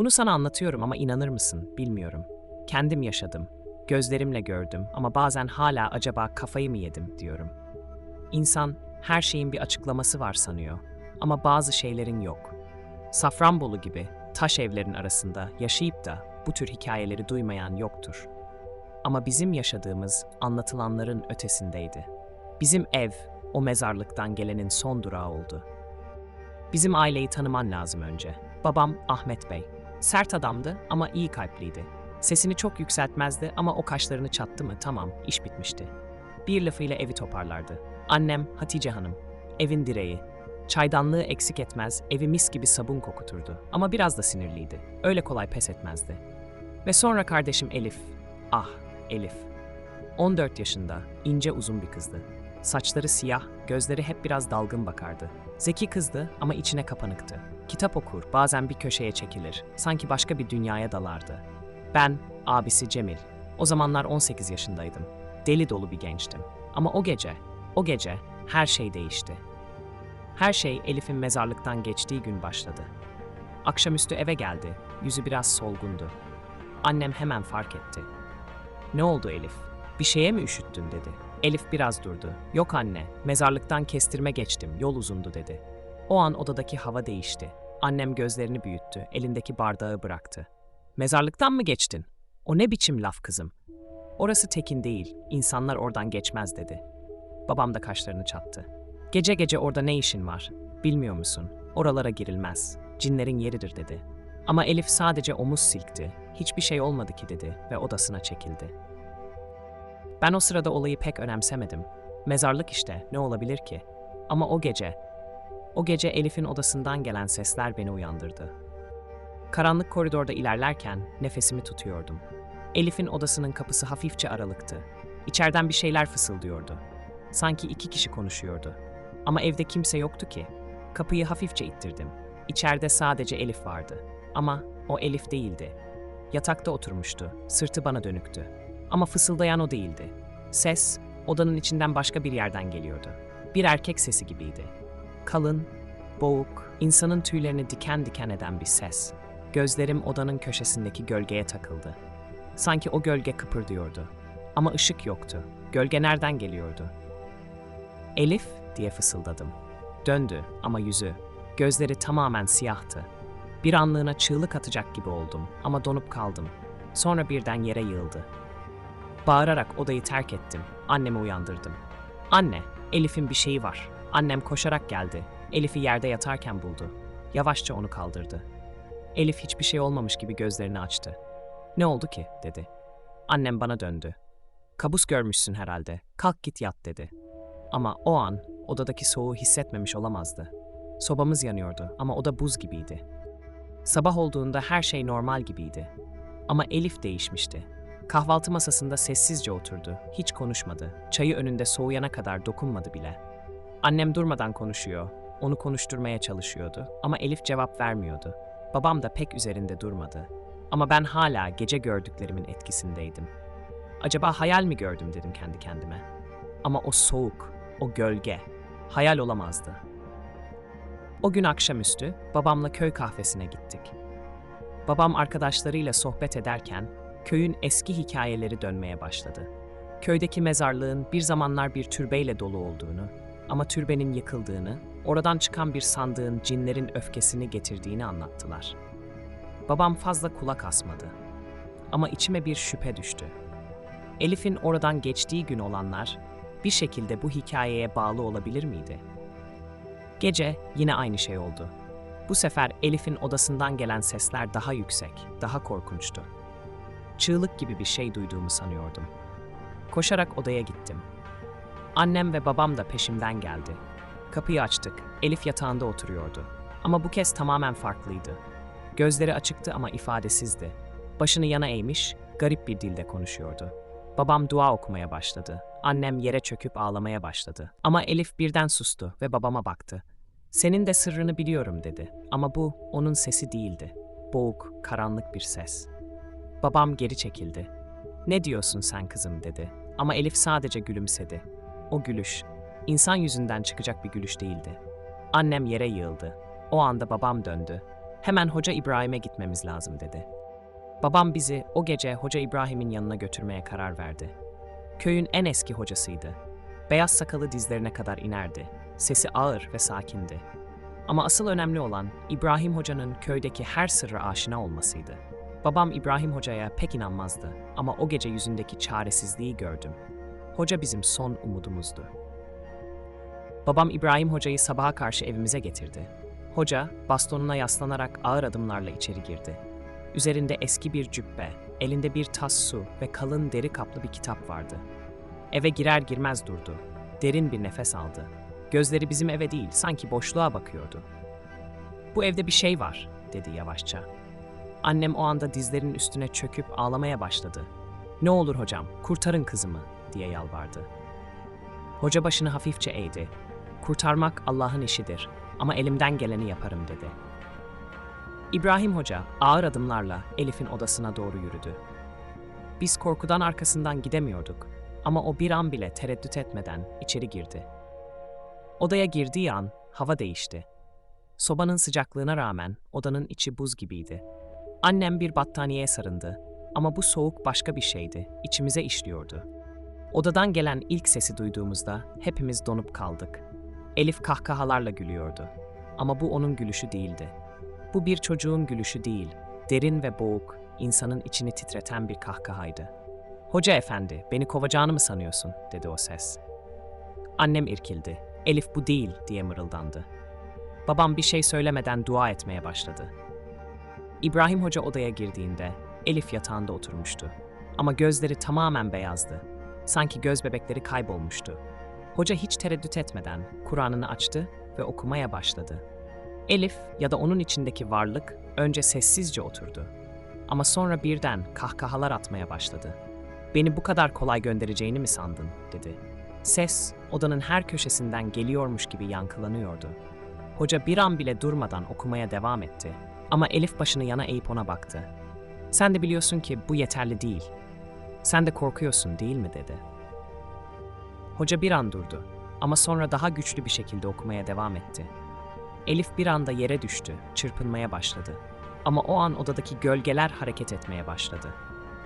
Bunu sana anlatıyorum ama inanır mısın bilmiyorum. Kendim yaşadım. Gözlerimle gördüm ama bazen hala acaba kafayı mı yedim diyorum. İnsan her şeyin bir açıklaması var sanıyor ama bazı şeylerin yok. Safranbolu gibi taş evlerin arasında yaşayıp da bu tür hikayeleri duymayan yoktur. Ama bizim yaşadığımız anlatılanların ötesindeydi. Bizim ev o mezarlıktan gelenin son durağı oldu. Bizim aileyi tanıman lazım önce. Babam Ahmet Bey. Sert adamdı ama iyi kalpliydi. Sesini çok yükseltmezdi ama o kaşlarını çattı mı tamam, iş bitmişti. Bir lafıyla evi toparlardı. Annem Hatice Hanım. Evin direği. Çaydanlığı eksik etmez, evi mis gibi sabun kokuturdu. Ama biraz da sinirliydi. Öyle kolay pes etmezdi. Ve sonra kardeşim Elif. Ah, Elif. 14 yaşında, ince uzun bir kızdı. Saçları siyah, gözleri hep biraz dalgın bakardı. Zeki kızdı ama içine kapanıktı. Kitap okur, bazen bir köşeye çekilir. Sanki başka bir dünyaya dalardı. Ben, abisi Cemil. O zamanlar 18 yaşındaydım. Deli dolu bir gençtim. Ama o gece, o gece her şey değişti. Her şey Elif'in mezarlıktan geçtiği gün başladı. Akşamüstü eve geldi. Yüzü biraz solgundu. Annem hemen fark etti. Ne oldu Elif? Bir şeye mi üşüttün dedi. Elif biraz durdu. Yok anne, mezarlıktan kestirme geçtim, yol uzundu dedi. O an odadaki hava değişti. Annem gözlerini büyüttü, elindeki bardağı bıraktı. Mezarlıktan mı geçtin? O ne biçim laf kızım? Orası tekin değil, insanlar oradan geçmez dedi. Babam da kaşlarını çattı. Gece gece orada ne işin var? Bilmiyor musun? Oralara girilmez. Cinlerin yeridir dedi. Ama Elif sadece omuz silkti. Hiçbir şey olmadı ki dedi ve odasına çekildi. Ben o sırada olayı pek önemsemedim. Mezarlık işte, ne olabilir ki? Ama o gece, o gece Elif'in odasından gelen sesler beni uyandırdı. Karanlık koridorda ilerlerken nefesimi tutuyordum. Elif'in odasının kapısı hafifçe aralıktı. İçeriden bir şeyler fısıldıyordu. Sanki iki kişi konuşuyordu. Ama evde kimse yoktu ki. Kapıyı hafifçe ittirdim. İçeride sadece Elif vardı. Ama o Elif değildi. Yatakta oturmuştu, sırtı bana dönüktü. Ama fısıldayan o değildi. Ses, odanın içinden başka bir yerden geliyordu. Bir erkek sesi gibiydi. Kalın, boğuk, insanın tüylerini diken diken eden bir ses. Gözlerim odanın köşesindeki gölgeye takıldı. Sanki o gölge kıpırdıyordu. Ama ışık yoktu. Gölge nereden geliyordu? Elif diye fısıldadım. Döndü ama yüzü, gözleri tamamen siyahtı. Bir anlığına çığlık atacak gibi oldum ama donup kaldım. Sonra birden yere yığıldı. Bağırarak odayı terk ettim. Annemi uyandırdım. Anne, Elif'in bir şeyi var. Annem koşarak geldi. Elif'i yerde yatarken buldu. Yavaşça onu kaldırdı. Elif hiçbir şey olmamış gibi gözlerini açtı. Ne oldu ki? dedi. Annem bana döndü. Kabus görmüşsün herhalde. Kalk git yat dedi. Ama o an odadaki soğuğu hissetmemiş olamazdı. Sobamız yanıyordu ama oda buz gibiydi. Sabah olduğunda her şey normal gibiydi. Ama Elif değişmişti. Kahvaltı masasında sessizce oturdu, hiç konuşmadı. Çayı önünde soğuyana kadar dokunmadı bile. Annem durmadan konuşuyor, onu konuşturmaya çalışıyordu ama Elif cevap vermiyordu. Babam da pek üzerinde durmadı. Ama ben hala gece gördüklerimin etkisindeydim. Acaba hayal mi gördüm dedim kendi kendime. Ama o soğuk, o gölge, hayal olamazdı. O gün akşamüstü babamla köy kahvesine gittik. Babam arkadaşlarıyla sohbet ederken köyün eski hikayeleri dönmeye başladı. Köydeki mezarlığın bir zamanlar bir türbeyle dolu olduğunu ama türbenin yıkıldığını, oradan çıkan bir sandığın cinlerin öfkesini getirdiğini anlattılar. Babam fazla kulak asmadı. Ama içime bir şüphe düştü. Elif'in oradan geçtiği gün olanlar bir şekilde bu hikayeye bağlı olabilir miydi? Gece yine aynı şey oldu. Bu sefer Elif'in odasından gelen sesler daha yüksek, daha korkunçtu. Çığlık gibi bir şey duyduğumu sanıyordum. Koşarak odaya gittim. Annem ve babam da peşimden geldi. Kapıyı açtık. Elif yatağında oturuyordu. Ama bu kez tamamen farklıydı. Gözleri açıktı ama ifadesizdi. Başını yana eğmiş, garip bir dilde konuşuyordu. Babam dua okumaya başladı. Annem yere çöküp ağlamaya başladı. Ama Elif birden sustu ve babama baktı. Senin de sırrını biliyorum dedi. Ama bu onun sesi değildi. Boğuk, karanlık bir ses. Babam geri çekildi. Ne diyorsun sen kızım dedi. Ama Elif sadece gülümsedi. O gülüş, insan yüzünden çıkacak bir gülüş değildi. Annem yere yığıldı. O anda babam döndü. Hemen Hoca İbrahim'e gitmemiz lazım dedi. Babam bizi o gece Hoca İbrahim'in yanına götürmeye karar verdi. Köyün en eski hocasıydı. Beyaz sakalı dizlerine kadar inerdi. Sesi ağır ve sakindi. Ama asıl önemli olan İbrahim Hoca'nın köydeki her sırra aşina olmasıydı. Babam İbrahim Hoca'ya pek inanmazdı ama o gece yüzündeki çaresizliği gördüm. Hoca bizim son umudumuzdu. Babam İbrahim Hoca'yı sabaha karşı evimize getirdi. Hoca bastonuna yaslanarak ağır adımlarla içeri girdi. Üzerinde eski bir cübbe, elinde bir tas su ve kalın deri kaplı bir kitap vardı. Eve girer girmez durdu. Derin bir nefes aldı. Gözleri bizim eve değil, sanki boşluğa bakıyordu. Bu evde bir şey var, dedi yavaşça. Annem o anda dizlerinin üstüne çöküp ağlamaya başladı. Ne olur hocam, kurtarın kızımı, diye yalvardı. Hoca başını hafifçe eğdi. Kurtarmak Allah'ın işidir ama elimden geleni yaparım dedi. İbrahim Hoca ağır adımlarla Elif'in odasına doğru yürüdü. Biz korkudan arkasından gidemiyorduk ama o bir an bile tereddüt etmeden içeri girdi. Odaya girdiği an hava değişti. Sobanın sıcaklığına rağmen odanın içi buz gibiydi. Annem bir battaniyeye sarındı ama bu soğuk başka bir şeydi, içimize işliyordu. Odadan gelen ilk sesi duyduğumuzda hepimiz donup kaldık. Elif kahkahalarla gülüyordu. Ama bu onun gülüşü değildi. Bu bir çocuğun gülüşü değil, derin ve boğuk, insanın içini titreten bir kahkahaydı. Hoca efendi, beni kovacağını mı sanıyorsun? dedi o ses. Annem irkildi. Elif bu değil diye mırıldandı. Babam bir şey söylemeden dua etmeye başladı. İbrahim Hoca odaya girdiğinde Elif yatağında oturmuştu. Ama gözleri tamamen beyazdı. Sanki göz bebekleri kaybolmuştu. Hoca hiç tereddüt etmeden Kur'an'ını açtı ve okumaya başladı. Elif ya da onun içindeki varlık önce sessizce oturdu. Ama sonra birden kahkahalar atmaya başladı. Beni bu kadar kolay göndereceğini mi sandın? dedi. Ses odanın her köşesinden geliyormuş gibi yankılanıyordu. Hoca bir an bile durmadan okumaya devam etti. Ama Elif başını yana eğip ona baktı. Sen de biliyorsun ki bu yeterli değil. Sen de korkuyorsun değil mi dedi. Hoca bir an durdu ama sonra daha güçlü bir şekilde okumaya devam etti. Elif bir anda yere düştü, çırpınmaya başladı. Ama o an odadaki gölgeler hareket etmeye başladı.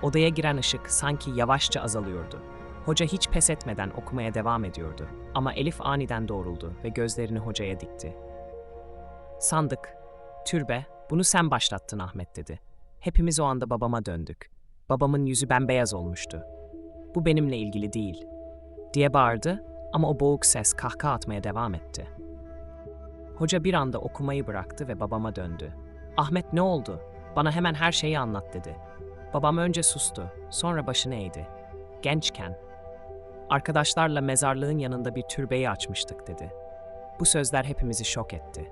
Odaya giren ışık sanki yavaşça azalıyordu. Hoca hiç pes etmeden okumaya devam ediyordu. Ama Elif aniden doğruldu ve gözlerini hocaya dikti. Sandık, türbe, bunu sen başlattın Ahmet dedi. Hepimiz o anda babama döndük. Babamın yüzü bembeyaz olmuştu. Bu benimle ilgili değil, diye bağırdı ama o boğuk ses kahkaha atmaya devam etti. Hoca bir anda okumayı bıraktı ve babama döndü. Ahmet ne oldu? Bana hemen her şeyi anlat dedi. Babam önce sustu, sonra başını eğdi. Gençken, arkadaşlarla mezarlığın yanında bir türbeyi açmıştık dedi. Bu sözler hepimizi şok etti.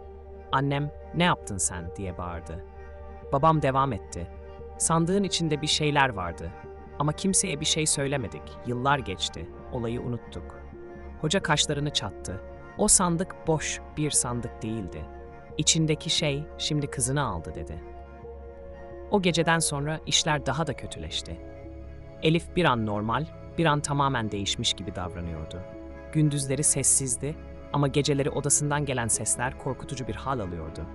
Annem, ne yaptın sen diye bağırdı. Babam devam etti. Sandığın içinde bir şeyler vardı. Ama kimseye bir şey söylemedik. Yıllar geçti. Olayı unuttuk. Hoca kaşlarını çattı. O sandık boş bir sandık değildi. İçindeki şey şimdi kızını aldı dedi. O geceden sonra işler daha da kötüleşti. Elif bir an normal, bir an tamamen değişmiş gibi davranıyordu. Gündüzleri sessizdi ama geceleri odasından gelen sesler korkutucu bir hal alıyordu.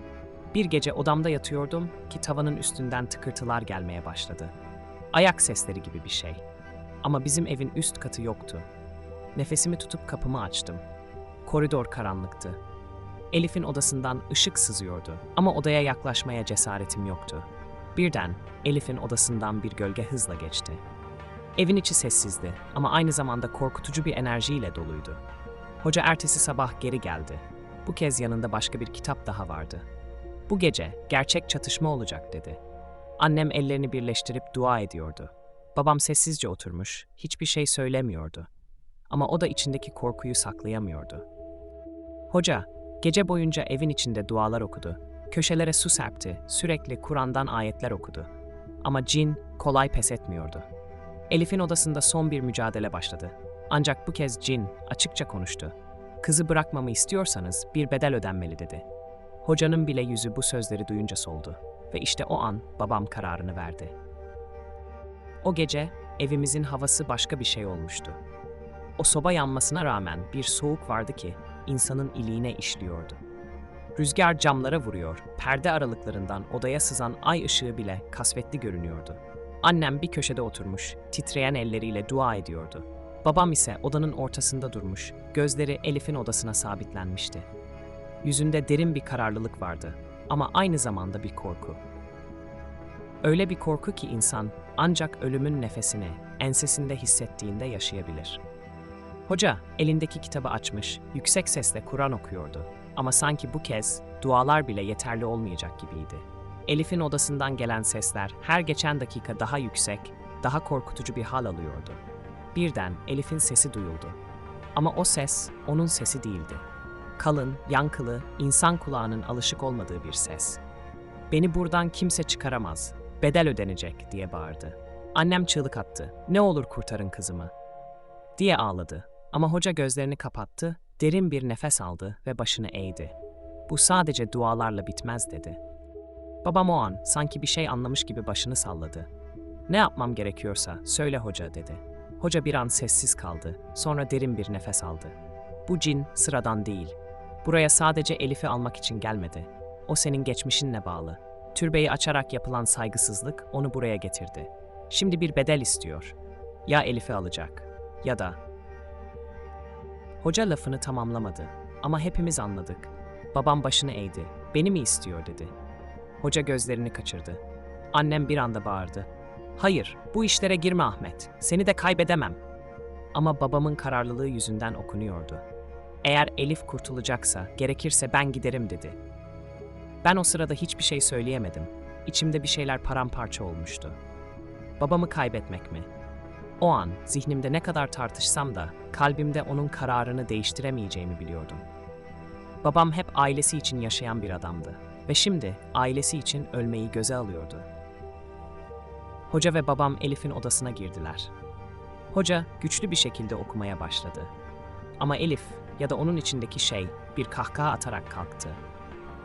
Bir gece odamda yatıyordum ki tavanın üstünden tıkırtılar gelmeye başladı. Ayak sesleri gibi bir şey. Ama bizim evin üst katı yoktu. Nefesimi tutup kapımı açtım. Koridor karanlıktı. Elif'in odasından ışık sızıyordu ama odaya yaklaşmaya cesaretim yoktu. Birden Elif'in odasından bir gölge hızla geçti. Evin içi sessizdi ama aynı zamanda korkutucu bir enerjiyle doluydu. Hoca ertesi sabah geri geldi. Bu kez yanında başka bir kitap daha vardı. Bu gece gerçek çatışma olacak dedi. Annem ellerini birleştirip dua ediyordu. Babam sessizce oturmuş, hiçbir şey söylemiyordu. Ama o da içindeki korkuyu saklayamıyordu. Hoca, gece boyunca evin içinde dualar okudu. Köşelere su serpti, sürekli Kur'an'dan ayetler okudu. Ama cin kolay pes etmiyordu. Elif'in odasında son bir mücadele başladı. Ancak bu kez cin açıkça konuştu. Kızı bırakmamı istiyorsanız bir bedel ödenmeli dedi. Hocanın bile yüzü bu sözleri duyunca soldu ve işte o an babam kararını verdi. O gece evimizin havası başka bir şey olmuştu. O soba yanmasına rağmen bir soğuk vardı ki insanın iliğine işliyordu. Rüzgar camlara vuruyor, perde aralıklarından odaya sızan ay ışığı bile kasvetli görünüyordu. Annem bir köşede oturmuş, titreyen elleriyle dua ediyordu. Babam ise odanın ortasında durmuş, gözleri Elif'in odasına sabitlenmişti. Yüzünde derin bir kararlılık vardı ama aynı zamanda bir korku. Öyle bir korku ki insan ancak ölümün nefesini ensesinde hissettiğinde yaşayabilir. Hoca elindeki kitabı açmış, yüksek sesle Kur'an okuyordu. Ama sanki bu kez dualar bile yeterli olmayacak gibiydi. Elif'in odasından gelen sesler her geçen dakika daha yüksek, daha korkutucu bir hal alıyordu. Birden Elif'in sesi duyuldu. Ama o ses onun sesi değildi. Kalın, yankılı, insan kulağının alışık olmadığı bir ses. Beni buradan kimse çıkaramaz, bedel ödenecek diye bağırdı. Annem çığlık attı. Ne olur kurtarın kızımı. Diye ağladı. Ama hoca gözlerini kapattı, derin bir nefes aldı ve başını eğdi. Bu sadece dualarla bitmez dedi. Babam o an sanki bir şey anlamış gibi başını salladı. Ne yapmam gerekiyorsa söyle hoca dedi. Hoca bir an sessiz kaldı, sonra derin bir nefes aldı. Bu cin sıradan değil. Buraya sadece Elif'i almak için gelmedi. O senin geçmişinle bağlı. Türbeyi açarak yapılan saygısızlık onu buraya getirdi. Şimdi bir bedel istiyor. Ya Elif'i alacak ya da Hoca lafını tamamlamadı ama hepimiz anladık. Babam başını eğdi. Beni mi istiyor dedi. Hoca gözlerini kaçırdı. Annem bir anda bağırdı. Hayır, bu işlere girme Ahmet. Seni de kaybedemem. Ama babamın kararlılığı yüzünden okunuyordu. Eğer Elif kurtulacaksa, gerekirse ben giderim dedi. Ben o sırada hiçbir şey söyleyemedim. İçimde bir şeyler paramparça olmuştu. Babamı kaybetmek mi? O an zihnimde ne kadar tartışsam da kalbimde onun kararını değiştiremeyeceğimi biliyordum. Babam hep ailesi için yaşayan bir adamdı ve şimdi ailesi için ölmeyi göze alıyordu. Hoca ve babam Elif'in odasına girdiler. Hoca güçlü bir şekilde okumaya başladı. Ama Elif ya da onun içindeki şey bir kahkaha atarak kalktı.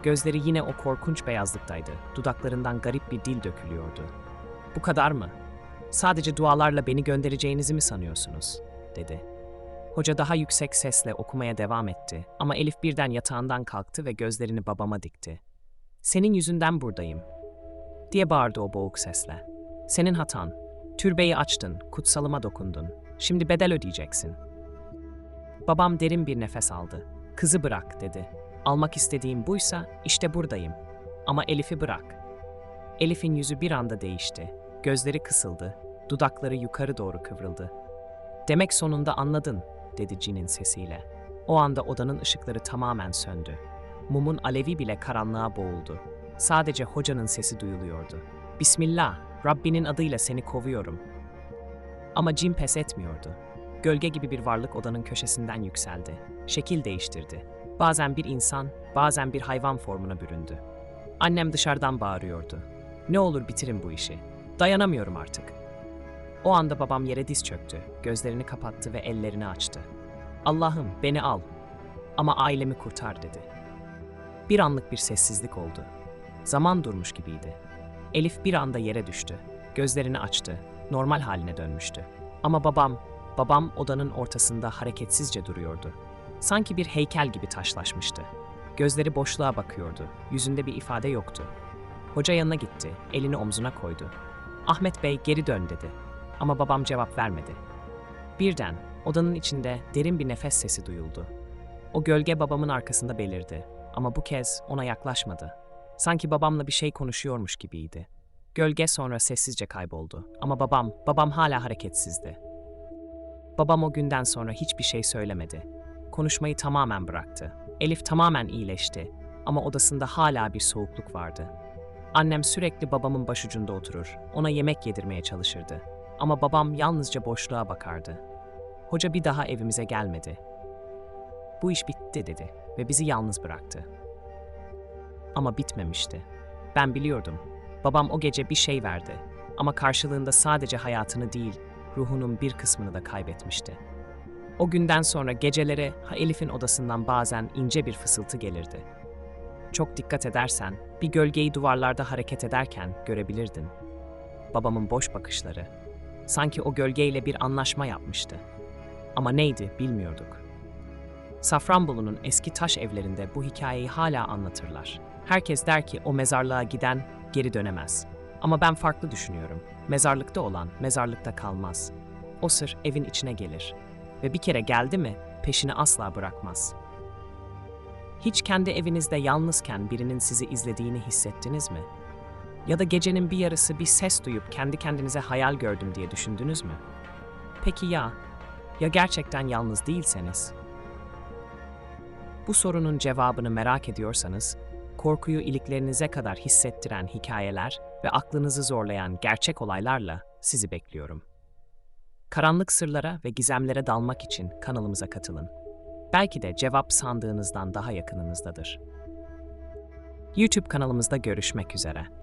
Gözleri yine o korkunç beyazlıktaydı. Dudaklarından garip bir dil dökülüyordu. Bu kadar mı? Sadece dualarla beni göndereceğinizi mi sanıyorsunuz? dedi. Hoca daha yüksek sesle okumaya devam etti ama Elif birden yatağından kalktı ve gözlerini babama dikti. Senin yüzünden buradayım, diye bağırdı o boğuk sesle. Senin hatan. Türbeyi açtın, kutsalıma dokundun. Şimdi bedel ödeyeceksin. Babam derin bir nefes aldı. Kızı bırak dedi. Almak istediğim buysa işte buradayım. Ama Elif'i bırak. Elif'in yüzü bir anda değişti. Gözleri kısıldı, dudakları yukarı doğru kıvrıldı. Demek sonunda anladın, dedi Cin'in sesiyle. O anda odanın ışıkları tamamen söndü. Mumun alevi bile karanlığa boğuldu. Sadece hocanın sesi duyuluyordu. Bismillah, Rabbinin adıyla seni kovuyorum. Ama Cin pes etmiyordu. Gölge gibi bir varlık odanın köşesinden yükseldi. Şekil değiştirdi. Bazen bir insan, bazen bir hayvan formuna büründü. Annem dışarıdan bağırıyordu. Ne olur bitirin bu işi. Dayanamıyorum artık. O anda babam yere diz çöktü, gözlerini kapattı ve ellerini açtı. Allah'ım beni al ama ailemi kurtar dedi. Bir anlık bir sessizlik oldu. Zaman durmuş gibiydi. Elif bir anda yere düştü. Gözlerini açtı. Normal haline dönmüştü. Ama babam, babam odanın ortasında hareketsizce duruyordu. Sanki bir heykel gibi taşlaşmıştı. Gözleri boşluğa bakıyordu. Yüzünde bir ifade yoktu. Hoca yanına gitti, elini omzuna koydu. Ahmet Bey geri dön dedi. Ama babam cevap vermedi. Birden odanın içinde derin bir nefes sesi duyuldu. O gölge babamın arkasında belirdi ama bu kez ona yaklaşmadı. Sanki babamla bir şey konuşuyormuş gibiydi. Gölge sonra sessizce kayboldu ama babam, babam hala hareketsizdi. Babam o günden sonra hiçbir şey söylemedi. Konuşmayı tamamen bıraktı. Elif tamamen iyileşti ama odasında hala bir soğukluk vardı. Annem sürekli babamın başucunda oturur, ona yemek yedirmeye çalışırdı. Ama babam yalnızca boşluğa bakardı. Hoca bir daha evimize gelmedi. Bu iş bitti dedi ve bizi yalnız bıraktı. Ama bitmemişti. Ben biliyordum. Babam o gece bir şey verdi ama karşılığında sadece hayatını değil, ruhunun bir kısmını da kaybetmişti. O günden sonra gecelere Elif'in odasından bazen ince bir fısıltı gelirdi. Çok dikkat edersen bir gölgeyi duvarlarda hareket ederken görebilirdin. Babamın boş bakışları. Sanki o gölgeyle bir anlaşma yapmıştı. Ama neydi bilmiyorduk. Safranbolu'nun eski taş evlerinde bu hikayeyi hala anlatırlar. Herkes der ki o mezarlığa giden geri dönemez. Ama ben farklı düşünüyorum. Mezarlıkta olan mezarlıkta kalmaz. O sır evin içine gelir. Ve bir kere geldi mi peşini asla bırakmaz. Hiç kendi evinizde yalnızken birinin sizi izlediğini hissettiniz mi? Ya da gecenin bir yarısı bir ses duyup kendi kendinize hayal gördüm diye düşündünüz mü? Peki ya? Ya gerçekten yalnız değilseniz? Bu sorunun cevabını merak ediyorsanız, korkuyu iliklerinize kadar hissettiren hikayeler ve aklınızı zorlayan gerçek olaylarla sizi bekliyorum. Karanlık sırlara ve gizemlere dalmak için kanalımıza katılın. Belki de cevap sandığınızdan daha yakınınızdadır. YouTube kanalımızda görüşmek üzere.